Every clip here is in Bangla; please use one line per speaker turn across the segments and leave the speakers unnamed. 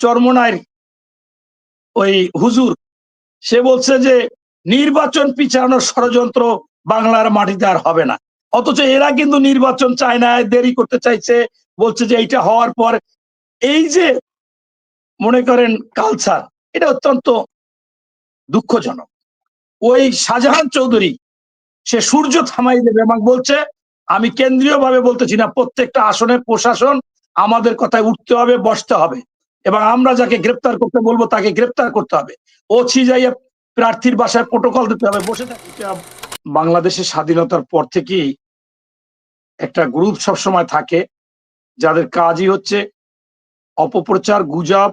চরমনায় ওই হুজুর, সে বলছে যে নির্বাচন পিছানোর ষড়যন্ত্র বাংলার মাটিতে আর হবে না। অথচ এরা কিন্তু নির্বাচন চায় না, দেরি করতে চাইছে, বলছে যে এইটা হওয়ার পর এই যে মনে করেন কালচার এটা অত্যন্ত দুঃখজনক। ওই শাহজাহান চৌধুরী, সে সূর্য থামাই দেবে এবং বলছে, আমি কেন্দ্রীয় ভাবে বলতেছি না, প্রত্যেকটা আসনে প্রশাসন আমাদের কথায় উঠতে হবে, বসতে হবে। এবং আমরা যাকে গ্রেপ্তার করতে বলব, তাকে গ্রেপ্তার করতে হবে। ও যাইয়া প্রার্থীর বাসায় প্রোটোকল দিতে হবে। বসে থাকি বাংলাদেশের স্বাধীনতার পর থেকেই একটা গ্রুপ সবসময় থাকে, যাদের কাজই হচ্ছে অপপ্রচার, গুজব,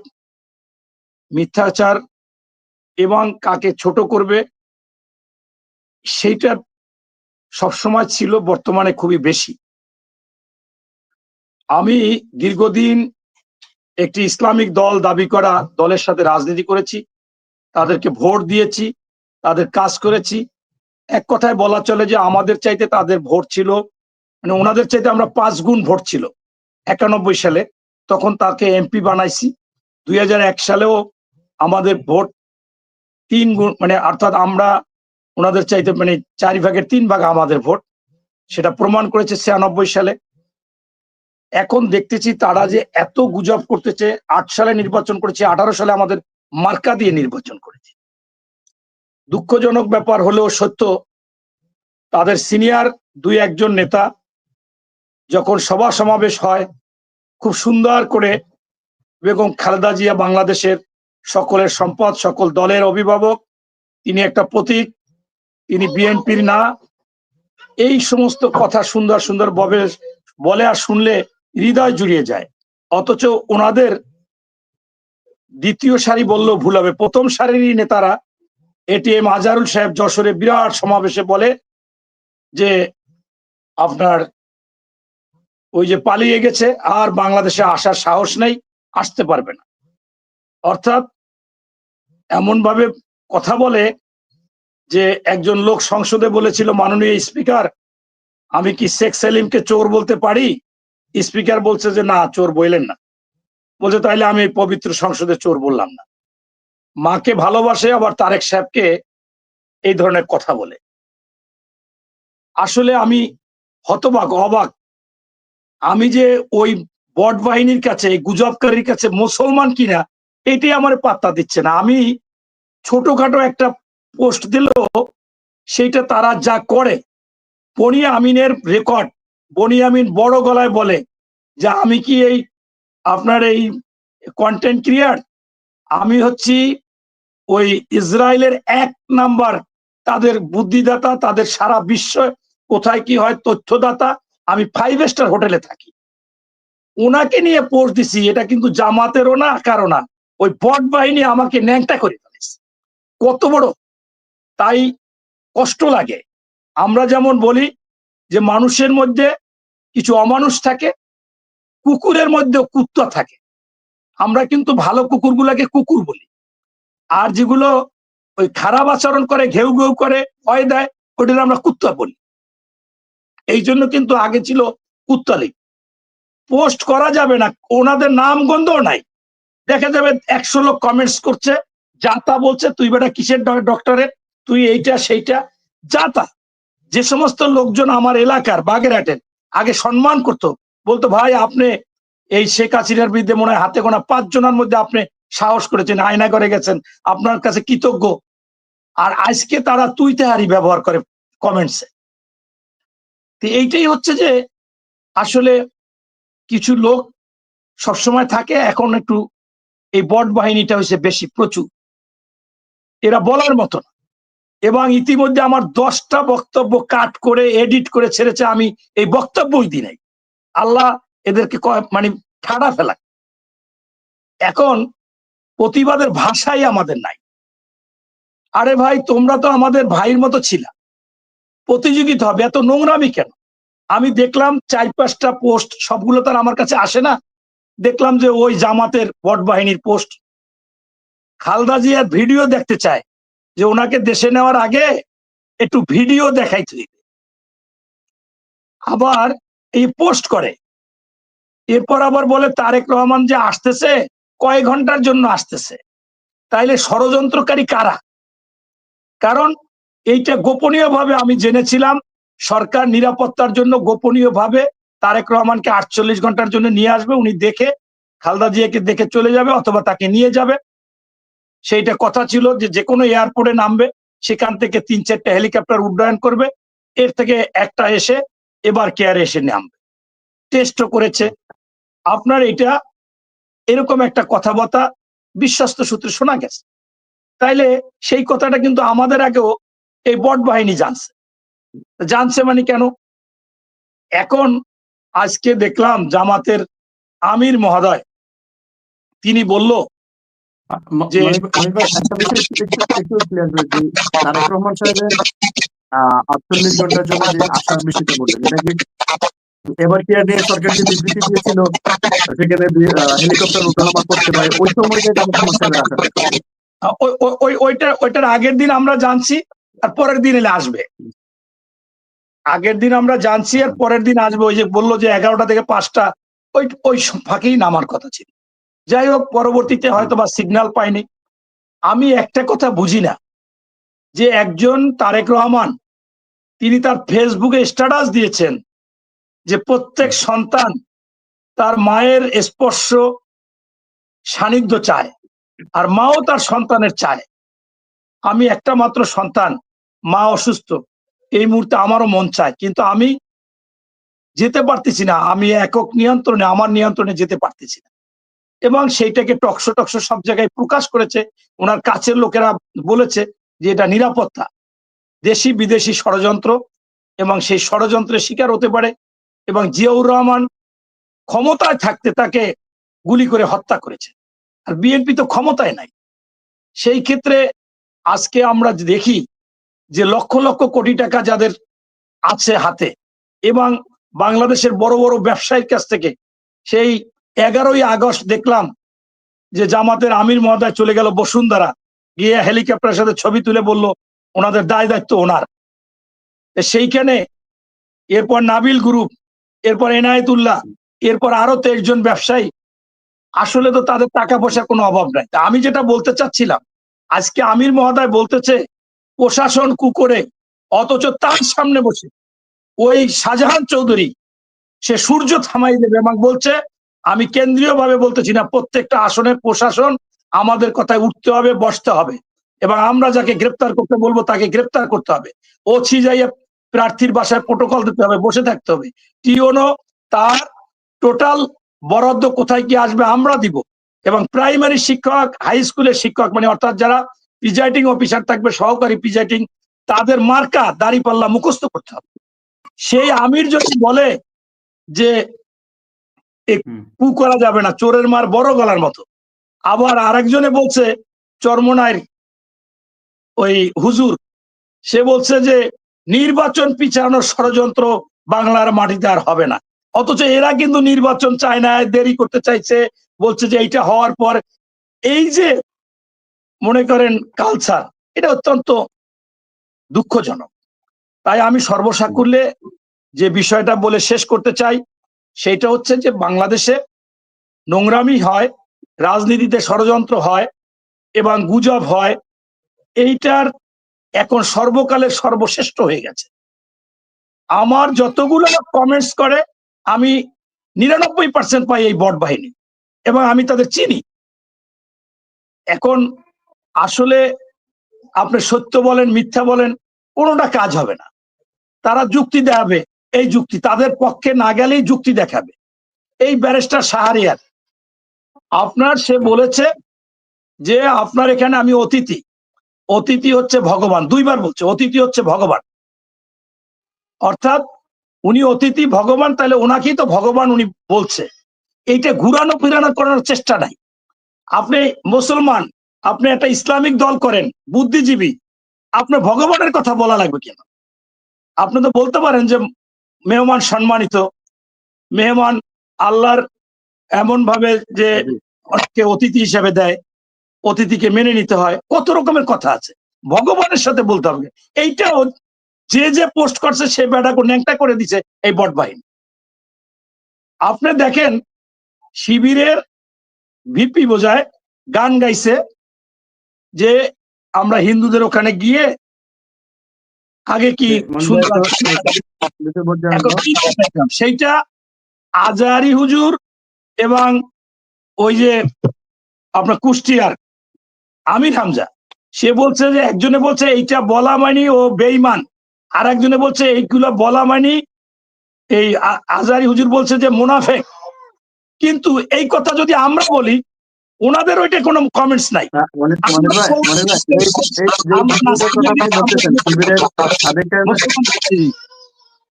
মিথ্যাচার এবং কাকে ছোট করবে সেইটা সবসময় ছিল বর্তমানে খুবই বেশি। আমি দীর্ঘদিন একটি ইসলামিক দল দাবি করা, দলের সাথে রাজনীতি করেছি, তাদেরকে ভোট দিয়েছি, তাদের কাজ করেছি। এক কথায় বলা চলে যে আমাদের চাইতে তাদের ভোট ছিল মানে ওনাদের চাইতে আমরা পাঁচ গুণ ভোট ছিল। একানব্বই সালে তখন তাকে এমপি বানাইছি। দুই হাজার এক সালেও আমাদের ভোট তিন গুণ মানে অর্থাৎ আমরা ওনাদের চাইতে মানে চারি ভাগের তিন ভাগ আমাদের ভোট। সেটা প্রমাণ করেছে ছিয়ানব্বই সালে। এখন দেখতেছি তারা যে এত গুজব করতেছে, আট সালে নির্বাচন করেছে, আঠারো সালে আমাদের মার্কা দিয়ে নির্বাচন করেছে। দুঃখজনক ব্যাপার হলেও সত্য, তাদের সিনিয়র দুই একজন নেতা যখন সভা সমাবেশ হয়, খুব সুন্দর করে বেগম খালেদা জিয়া বাংলাদেশের সকলের সম্পদ, সকল দলের অভিভাবক, তিনি একটা প্রতীক, তিনি বিএনপির না, এই সমস্ত কথা সুন্দর সুন্দর বলে আর শুনলে হৃদয় জুড়িয়ে যায়। অথচ ওনাদের দ্বিতীয় সারি বললেও ভুল হবে। প্রথম সারিরই নেতারা এটিএম আজারুল সাহেব যশোরে বিরাট সমাবেশে বলে যে, আপনার ওই যে পালিয়ে গেছে, আর বাংলাদেশে আসার সাহস নেই, আসতে পারবে না। অর্থাৎ এমন ভাবে কথা বলে যে, একজন লোক সংসদে বলেছিল মাননীয় স্পিকার, আমি কি শেখ সেলিমকে চোর বলতে পারি? স্পিকার বলছে যে, না, চোর বললেন না। বলছে, তাইলে আমি পবিত্র সংসদে চোর বললাম না। মাকে ভালোবাসে, আবার তারেক সাহেবকে এই ধরনের কথা বলে। আসলে আমি হতবাক, অবাক। আমি যে ওই বট বাহিনীর কাছে, গুজবকারীর কাছে মুসলমান কিনা এটি আমার পাত্তা দিচ্ছে না। আমি ছোটখাটো একটা পোস্ট দিল সেইটা তারা যা করে বনি আমিনের রেকর্ড বনি আমিন বড় গলায় বলে যে আমি কি এই আপনার এই কন্টেন্ট ক্রিয়ার আমি হচ্ছি ওই ইসরায়েলের এক নাম্বার তাদের বুদ্ধিদাতা, তাদের সারা বিশ্ব কোথায় কি হয় তথ্যদাতা। আমি ফাইভ স্টার হোটেলে থাকি। ওনাকে নিয়ে পোস্ট দিছি, এটা কিন্তু জামাতেরও না কারও না। ওই বট বাহিনী আমাকে ন্যাংটা করে ফেলেছে। কত বড়? তাই কষ্ট লাগে। আমরা যেমন বলি যে মানুষের মধ্যে কিছু অমানুষ থাকে, কুকুরের মধ্যে কুত্তা থাকে। আমরা কিন্তু ভালো কুকুরগুলাকে কুকুর বলি। আর যেগুলো ওই খারাপ আচরণ করে, ঘেউ ঘেউ করে, ভয় দেয় ওইটা আমরা কুত্তা বলি। এই জন্য কিন্তু আগে ছিল কুত্তালিক পোস্ট করা যাবে না, ওনাদের নাম গন্ধও নাই। দেখা যাবে একশো লোক কমেন্টস করছে, যা বলছে, তুই বেটা কিসের ডক্টরের তুই এইটা, সেইটা, যা যে সমস্ত লোকজন আমার এলাকার বাগেরহাটের আগে সম্মান করতো, বলতো, ভাই, আপনি এই শেখ হাসিনার বিরুদ্ধে মনে হয় হাতে গোনা পাঁচ জনের মধ্যে আপনি সাহস করেছেন আয়না করে গেছেন, আপনার কাছে কৃতজ্ঞ। আর আজকে তারা তুই তেহারি ব্যবহার করে কমেন্টসে তো এইটাই হচ্ছে যে, আসলে কিছু লোক সবসময় থাকে, এখন একটু এই বট বাহিনীটা হয়েছে বেশি প্রচুর। এরা বলার মতো না। এবং ইতিমধ্যে আমার দশটা বক্তব্য কাট করে এডিট করে ছেড়েছে আমি এই বক্তব্যই দি নাই। আল্লাহ এদেরকে মানে ঠাডা ফেলা এখন প্রতিবাদের ভাষাই আমাদের নাই। আরে ভাই, তোমরা তো আমাদের ভাইয়ের মতো ছিলা। প্রতিযোগিতা হবে, এত নোংরামি কেন? আমি দেখলাম চার পাঁচটা পোস্ট সবগুলো তার আমার কাছে আসে না। দেখলাম যে ওই জামাতের বট বাহিনীর পোস্ট খালদা জিয়ার ভিডিও দেখতে চায়। যে ওনাকে দেশে নেওয়ার আগে একটু ভিডিও দেখাইতে দিবে। আবার এই পোস্ট করে। এরপর আবার বলে, তারেক রহমান যে আসতেছে, কয় ঘণ্টার জন্য আসতেছে? তাইলে ষড়যন্ত্রকারী কারা? কারণ এইটা গোপনীয়ভাবে আমি জেনেছিলাম, সরকার নিরাপত্তার জন্য গোপনীয়ভাবে তারেক রহমানকে আটচল্লিশ ঘণ্টার জন্য নিয়ে আসবে, উনি দেখে, খালদা জিয়াকে দেখে চলে যাবে অথবা তাকে নিয়ে যাবে। সেইটা কথা ছিল যে যে কোনো এয়ারপোর্টে নামবে, সেখান থেকে তিন চারটা হেলিকপ্টার উড্ডয়ন করবে, এর থেকে একটা এসে এবার কেয়ার এসে নামবে। টেস্টও করেছে। আপনার এটা এরকম একটা কথাবার্তা বিশ্বস্ত সূত্রে শোনা গেছে। তাইলে সেই কথাটা কিন্তু আমাদের আগেও এই বট বাহিনী জানছে। জানছে মানে কেন? এখন আজকে দেখলাম জামাতের আমির মহোদয়, তিনি বলল যে-
মনির ভাই- মনির ভাই, একটা বিষয় একটু- একটু- একটু করে দিই। তারেক রহমান সাহেবের আহ, 48 ঘণ্টার জন্য যে আসার বিষয়টা বললেন, এটা কি এবার কি আর সরকার যে বিবৃতি দিয়েছিল? সেখানে হেলিকপ্টার ওঠানামা করতে পারে। ওই সময়টা তারেক রহমান সাহেবের আসার কথা।
আহ, ওই- ওই- ওই- ওইটা ওইটার আগের দিন আমরা জানছি আর পরের দিন এলে আসবে। আগের দিন আমরা জানছি আর পরের দিন আসবে। ওই যে বলল যে এগারোটা থেকে পাঁচটা ওই ওই ফাঁকেই নামার কথা ছিল। যাই হোক, পরবর্তীতে হয়তো বা সিগন্যাল পাইনি। আমি একটা কথা বুঝি না, যে একজন তারেক রহমান, তিনি তার ফেসবুকে স্ট্যাটাস দিয়েছেন যে প্রত্যেক সন্তান তার মায়ের স্পর্শ সান্নিধ্য চায় আর মাও তার সন্তানের চায়। আমি একটা মাত্র সন্তান, মা অসুস্থ, এই মুহূর্তে আমারও মন চায়, কিন্তু আমি যেতে পারতেছি না, আমি একক নিয়ন্ত্রণে, আমার নিয়ন্ত্রণে যেতে পারতেছি না। এবং সেইটাকে টকশো টকশো সব জায়গায় প্রকাশ করেছে। ওনার কাছের লোকেরা বলেছে যে এটা নিরাপত্তা। দেশি বিদেশি ষড়যন্ত্র এবং সেই ষড়যন্ত্রের শিকার হতে পারে এবং জিয়াউর রহমান ক্ষমতায় থাকতে তাকে গুলি করে হত্যা করেছে। আর বিএনপি তো ক্ষমতায় নাই। সেই ক্ষেত্রে আজকে আমরা দেখি যে লক্ষ লক্ষ কোটি টাকা যাদের আছে হাতে এবং বাংলাদেশের বড় বড় ব্যবসায়ীর কাছ থেকে সেই এগারোই আগস্ট দেখলাম যে জামাতের আমির মহোদয় চলে গেল বসুন্ধরা। গিয়ে হেলিকপ্টারের সাথে ছবি তুলে বলল, ওনাদের দায় দায়িত্ব ওনার। সেইখানে এরপর নাবিল গ্রুপ, এরপর এনায়েতুল্লাহ, এরপর আরও তেইশ জন ব্যবসায়ী। আসলে তো তাদের টাকা পয়সার কোনো অভাব নাই। তা আমি যেটা বলতে চাচ্ছিলাম, আজকে আমির মহোদয় বলতেছে, প্রশাসন কুকরে, অথচ তার সামনে বসে। ওই শাহজাহান চৌধুরী, সে সূর্য থামাই দেবে। এবং বলছে আমি কেন্দ্রীয় ভাবে বলতেছি না, প্রত্যেকটা আসনের প্রশাসন আমাদের কথায় উঠতে হবে, বসতে হবে। এবং আমরা যাকে গ্রেপ্তার করতে বলব, তাকে গ্রেপ্তার করতে হবে। ও যাইয়া প্রার্থীর বাসায় প্রোটোকল দিতে হবে, বসে থাকতে হবে। টিওনো তার টোটাল বরাদ্দ কোথায় কি আসবে আমরা দিব। এবং প্রাইমারি শিক্ষক, হাই স্কুলের শিক্ষক মানে অর্থাৎ যারা প্রিজাইডিং অফিসার থাকবে, সহকারী প্রিজাইডিং, তাদের মার্কা দাড়িপাল্লা মুখস্থ করতে হবে। সেই আমির যদি বলে যে। কু করা যাবে না চোরের মার বড় গলার মতো। আবার আরেকজনে বলছে চরমনায় ওই হুজুর সে বলছে যে নির্বাচন পিছানোর ষড়যন্ত্র বাংলার মাটিতে আর হবে না। অথচ এরা কিন্তু নির্বাচন চায় না দেরি করতে চাইছে বলছে যে এইটা হওয়ার পর এই যে মনে করেন কালচার এটা অত্যন্ত দুঃখজনক। তাই আমি সর্বসাকুল্যে যে বিষয়টা বলে শেষ করতে চাই সেইটা হচ্ছে যে বাংলাদেশে নোংরামি হয়, রাজনীতিতে ষড়যন্ত্র হয় এবং গুজব হয়, এইটার এখন সর্বকালের সর্বশ্রেষ্ঠ হয়ে গেছে। আমার যতগুলো কমেন্টস করে, আমি নিরানব্বই পার্সেন্ট পাই এই বট বাহিনী এবং আমি তাদের চিনি। এখন আসলে আপনি সত্য বলেন, মিথ্যা বলেন, কোনোটা কাজ হবে না। তারা যুক্তি দেখাবে এই যুক্তি তাদের পক্ষে না গেলেই যুক্তি দেখাবে। এই ব্যারিস্টার সাহারিয়ার আপনার সে বলেছে যে আপনার এখানে আমি অতিথি। অতিথি হচ্ছে ভগবান, দুইবার বলছে, অতিথি হচ্ছে ভগবান। অর্থাৎ উনি অতিথি, ভগবান, তাহলে ওনাকেই তো ভগবান উনি বলছে। এইটা ঘুরানো ফিরানো করার চেষ্টা নাই। আপনি মুসলমান, আপনি একটা ইসলামিক দল করেন, বুদ্ধিজীবী, আপনার ভগবানের কথা বলা লাগবে কেন? আপনি তো বলতে পারেন যে মেহমান সম্মানিত। মেহমান আল্লাহর এমন ভাবে যে অনেককে অতিথি হিসেবে দেয় অতিথিকে মেনে নিতে হয় কত রকমের কথা আছে। ভগবানের সাথে বলতে হবে। এইটাও যে যে পোস্ট করছে সে বেড়াকে ন্যাংটা করে দিছে এই বট বাহিনী। আপনি দেখেন শিবিরের ভিপি বোঝায় গান গাইছে যে আমরা হিন্দুদের ওখানে গিয়ে আগে কি সেইটা আজারি হুজুর এবং ওই যে আপনার কুষ্টিয়ার আমির হামজা। সে বলছে যে একজনে বলছে এইটা বলা মানি ও বেইমান আর একজনে বলছে এইগুলো বলা মানি। এই আজারি হুজুর বলছে যে মুনাফেক। কিন্তু এই কথা যদি আমরা বলি ওনাদের ওইটা কোনো কমেন্টস নাই।
না,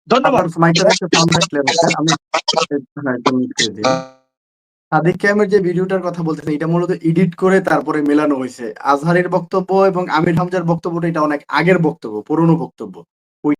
ধন্যবাদ।
হ্যাঁ। সাদিক ক্যামের যে ভিডিওটার কথা বলতেছেন এটা মূলত এডিট করে তারপরে মেলানো হয়েছে। আজহারের বক্তব্য এবং আমির হামজার বক্তব্যটা এটা অনেক আগের বক্তব্য, পুরনো বক্তব্য।